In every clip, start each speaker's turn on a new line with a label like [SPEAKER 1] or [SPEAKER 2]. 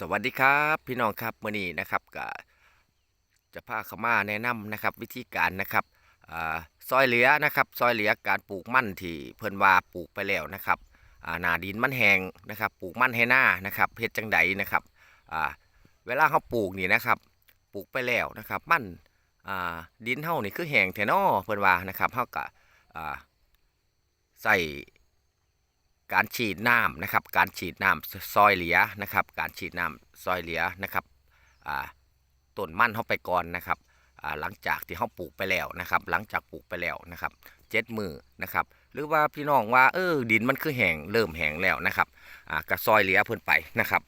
[SPEAKER 1] สวัสดีครับพี่น้องครับมื่อนี้นะครับก็จะพาข้ามาแนะนำนะครับ วิธีการนะครับซอยเหลือนะครับซอยเหลือการปลูกมั่นที่เพิ่นว่าปลูกไปแล้วนะครับหนาดินมันแห้งนะครับ ปลูกมั่นให้หน้านะครับเฮ็ดจังใดนะครับเวลาเขาปลูกนี่นะครับปลูกไปแล้วนะครับ มั่นดินเฮานี่คือแห้งแทนอเพิ่นว่านะครับเฮาก็อ่าใส่ การฉีดน้ำนะครับ การฉีดน้ำซอยเหลียนะครับ การฉีดน้ำซอยเหลียนะครับต้นมั่นเข้าไปก่อนนะครับหลังจากที่เขาปลูกไปแล้วนะครับ หลังจากปลูกไปแล้วนะครับเจ็ดมือนะครับ หรือว่าพี่น้องว่าเออดินมันคือแห้งเริ่มแห้งแล้วนะครับกระซอยเหลียเพิ่นไปนะครับ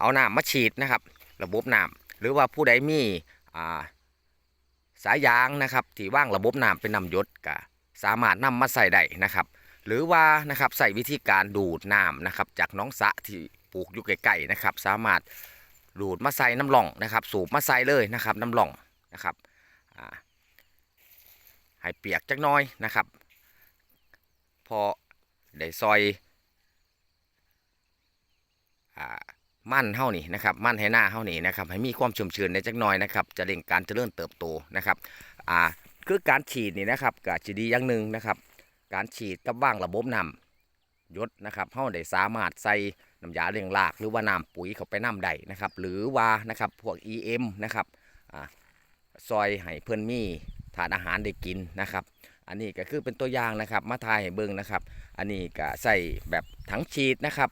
[SPEAKER 1] เอาน้ำมาฉีดนะครับ ระบบน้ำหรือว่าผู้ใดมีสายยางนะครับที่ว่างระบบน้ำเป็นน้ำยศก็สามารถนำมาใส่ได้นะครับ หรือว่านะครับใส่วิธีการดูดน้ำนะครับจากน้องสะที่ปลูกอยู่ใกลๆนะครับ สามารถดูดมาใส่น้ำหล่องนะครับ สูบมาใส่เลยนะครับ น้ำหล่องนะครับให้เปียกจักน้อยนะครับ พอได้ซอยอมั่นเท่านี่นะครับ มั่นให้หน้าเท่านี่นะครับ ให้มีความชุ่มชื้นในจักน้อยนะครับ จะเร่งการเจริญเติบโตนะครับอ่าคือการฉีดนี่นะครับก็จะดีอย่างหนึ่งนะครับ การฉีดกับว่างระบบน้ำยศนะครับเฮาได้สามารถใส่น้ำยาเลี้ยงรากหรือว่าน้ำปุ๋ยเข้าไปน้ำได้นะครับหรือว่านะครับพวก EM นะครับอ่าซอยให้เพื่อนมีทานอาหารได้กินนะครับ อันนี้ก็คือเป็นตัวอย่างนะครับมาทายให้เบิ่งนะครับ อันนี้ก็ใส่แบบถังฉีดนะครับ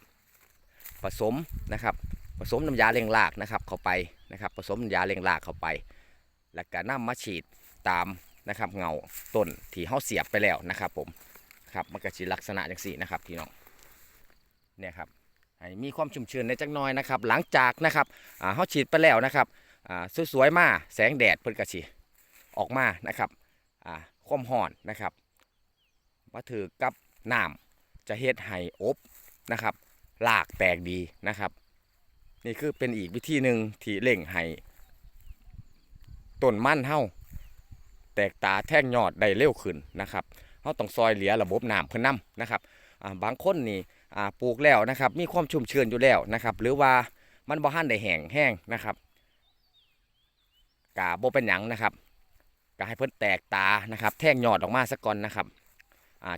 [SPEAKER 1] ผสมนะครับผสมน้ำยาเลี้ยงรากนะครับเข้าไปนะครับผสมน้ำยาเลี้ยงรากเข้าไป แล้วก็นำมาฉีดตามนะครับเงาต้นที่เฮาเสียบไปแล้วนะครับผม ครับมันก็สิลักษณะจังสี่นะครับพี่น้องเนี่ยครับให้มีความชุ่มชื้นในจักน้อยนะครับ หลังจากนะครับเขาฉีดไปแล้วนะครับสวยๆมาแสงแดดเพิ่นก็สิออกมานะครับความร้อนนะครับมาถือกับน้ำจะเฮ็ดให้อบนะครับลากแตกดีนะครับ นี่คือเป็นอีกวิธีหนึ่งที่เร่งให้ต้นมั่นเฮาแตกตาแท่งยอดได้เร็วขึ้นนะครับ เขาต้องซอยเหลียระบบน้ำเพิ่นนํนะครับบางคนนี่ปลูกแล้วนะครับ มีความชุ่มชื้นอยู่แล้วนะครับ หรือว่ามันบ่ทันได้แห้งแห้งนะครับกาบ่เป็นหยังนะครับก็ให้เพิ่นแตกตานะครับ แท่งยอดออกมาสักก่อนนะครับ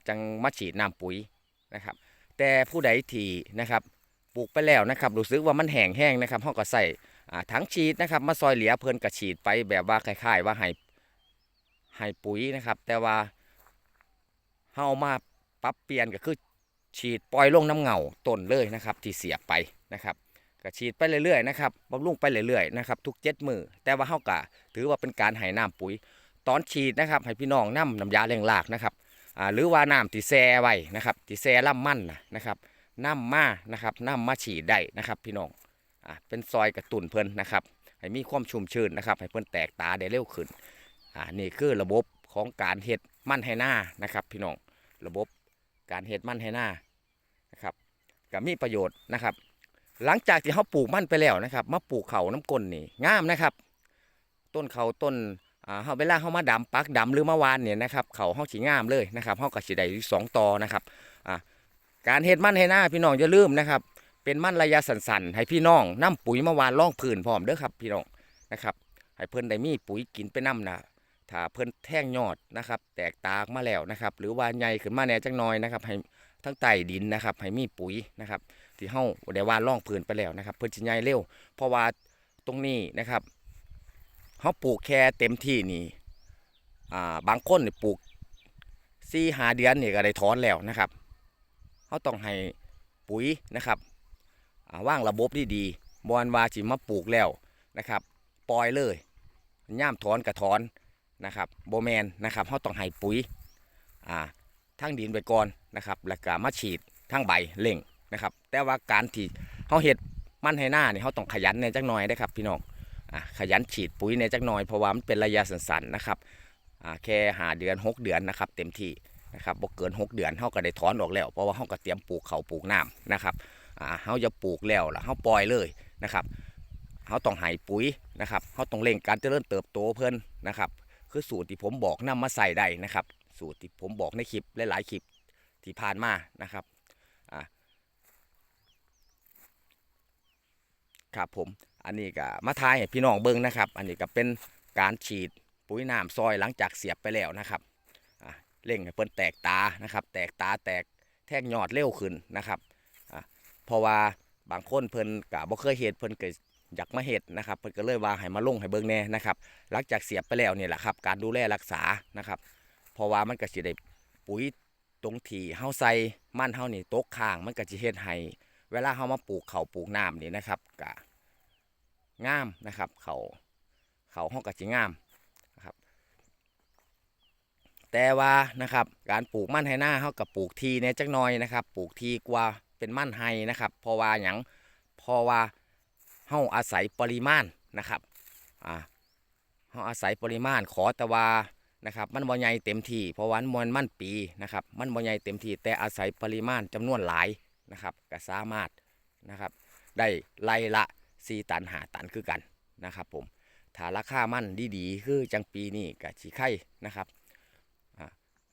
[SPEAKER 1] จังมาฉีดน้ำปุ๋ยนะครับ แต่ผู้ใดที่นะครับปลูกไปแล้วนะครับรู้สึกว่ามันแห้งแห้งนะครับเขาก็ใส่ถังฉีดนะครับ มาซอยเหลียเพิ่นก็ฉีดไปแบบว่าคล้ายๆ ว่าให้ให้ปุ๋ยนะครับ แต่ว่า เฮามาปรับเปลี่ยนก็คือฉีดปล่อยลงน้ำเงาต้นเลยนะครับ ที่เสียไปนะครับก็ฉีดไปเรื่อยๆนะครับบำรุงไปเรื่อยๆนะครับทุกเจ็ดมือแต่ว่าเฮากะถือว่าเป็นการให้น้ำปุ๋ย ตอนฉีดนะครับให้พี่น้องน้ำน้ำยาเลี้ยงรากนะครับอ่าหรือว่าน้ำที่แช่ไว้นะครับที่แช่ล่ำมั่นนะนะครับน้ำมานะครับน้ำมาฉีดได้นะครับ พี่น้องอ่าเป็นซอยกระตุ่นเพิ่นนะครับให้มีความชุ่มชื้นนะครับให้เพิ่นแตกตาได้เร็วขึ้นอ่านี่คือระบบของการเฮ็ด มั่นให้หน้านะครับ พี่น้องระบบการเฮ็ดมั่นให้หน้านะครับก็มีประโยชน์นะครับ หลังจากที่เขาปลูกมั่นไปแล้วนะครับ มาปลูกเขาน้ำก้นนี่งามนะครับ ต้นเขาต้นเฮาเวลาเขามาดำปักดำหรือมาวานเนี่ยนะครับเขาเฮาสีงามเลยนะครับเฮาก็สิได้สองตอนะครับการเฮ็ดมั่นให้หน้าพี่น้องอย่าลืมนะครับ เป็นมั่นระยะสั้นๆให้พี่น้องนํปุ๋ยมาวานล่องพื้นพร้อมเด้อครับ พี่น้องนะครับให้เพิ่นได้มีปุ๋ยกินไปนํนะ ถ้าเพิ่นแท่งยอดนะครับ แตกตากมาแล้วนะครับ หรือว่าใหญ่ขึ้นมาแน่จังน้อยนะครับให้ทั้งใต้ดินนะครับให้มีปุ๋ยนะครับ ที่เฮาได้ว่าล่องพื้นไปแล้วนะครับ เพิ่นสิใหญ่เร็ว เพราะว่าตรงนี้นะครับเฮาปลูกแค่เต็มที่นี่อ่าบางคนนี่ปลูกสี่หาเดือนนี่ก็ได้ถอนแล้วนะครับเฮาต้องให้ปุ๋ยนะครับอ่าว่างระบบดีๆบอนว่าสิมาปลูกแล้วนะครับ ปล่อยเลยย่ามถอนก็ถอน นะครับโบแมนนะครับเขาต้องให้ปุ๋ยอ่าทั้งดินไปก่อนนะครับแล้วก็มาฉีดทั้งใบเล่งนะครับ แต่ว่าการที่เขาเห็ดมันให้หน้าเนี่ยเขาต้องขยันในจักหน่อยนะครับพี่น้องอ่าขยันฉีดปุ๋ยในจักหน่อยเพราะว่ามันเป็นระยะสั้นๆนะครับอ่าแค่หาเดือน 6 เดือนนะครับ เต็มที่นะครับบ่เกิน 6 เดือนเขาก็ได้ถอนออกแล้ว เพราะว่าเขาก็เตรียมปลูกเขาปลูกน้ำนะครับอ่าเขาจะปลูกแล้วล่ะเขาปล่อยเลยนะครับเขาต้องให้ปุ๋ยนะครับเขาต้องเร่งการเจริญเติบโตเพิ่นนะครับ คือสูตรที่ผมบอกนำมาใส่ได้นะครับ สูตรที่ผมบอกในคลิปหลายๆคลิปที่ผ่านมานะครับอ่าครับผมอันนี้ก็มาทายให้พี่น้องเบิ่งนะครับ อันนี้ก็เป็นการฉีดปุ๋ยน้ำซอยหลังจากเสียบไปแล้วนะครับอะเร่งให้เพิ่นแตกตานะครับ แตกตาแตกแทงยอดเร็วขึ้นนะครับอะเพราะว่าบางคนเพิ่นก็บ่เคยเฮ็ดเพิ่นเก็ อยากมาเฮ็ดนะครับเพิ่นก็เลยว่าให้มาลงให้เบิ่งแน่นะครับหลังจากเสียบไปแล้วนี่แหละครับ การดูแลรักษานะครับเพราะว่ามันก็สิได้ปุ๋ยตรงที่เฮาใส่มันเฮานี่ตกข้าง มันก็สิเฮ็ดให้เวลาเขามาปลูกเขาปลูกน้ำนี่นะครับกะงามนะครับ เขาเขาห้องกะจิงามนะครับ แต่ว่านะครับ การปลูกมั่นให้หน้าเขากับปลูกทีเนี่ยจักหน่อยนะครับ ปลูกทีกว่าเป็นมั่นไฮนะครับ เพราะว่าอย่างเพราะว่า เฮาอาศัยปริมาณนะครับอ่าเฮาอาศัยปริมาณขอแต่ว่านะครับมันบ่ใหญ่เต็มที่เพราะว่ามันมันปีนะครับมันบ่ใหญ่เต็มที่แต่อาศัยปริมาณจำนวนหลายนะครับก็สามารถนะครับได้ไล่ละ4ตันหาตันคือกันนะครับผมถ้าราคามันดีๆคือจังปีนี้กับชีไข่นะครับอ่า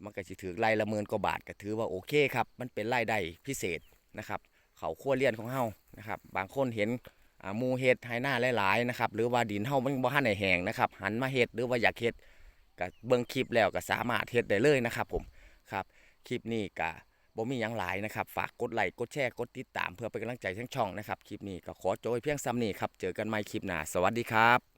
[SPEAKER 1] มันก็สิถือไล่ละหมื่นกว่าบาทก็ถือว่าโอเคครับ มันเป็นรายได้พิเศษนะครับ เขาขั้วเลียนของเฮานะครับ บางคนเห็น มูเห็ดไฮหน้าหลายๆนะครับหรือว่าดินเฮามันบ่ทันได้แห้งนะครับหันมาเห็ดหรือว่าอยากเห็ดก็เบิ่งคลิปแล้วก็สามารถเห็ดได้เลยนะครับผมครับคลิปนี้ก็บ่มีอยังหลายนะครับ ฝากกดไลค์กดแชร์กดติดตามเพื่อเป็นกำลังใจทั้งช่องนะครับคลิปนี้ก็ขอโจยเพียงซ้ำนี้ครับเจอกันใหม่คลิปหน้าสวัสดีครับ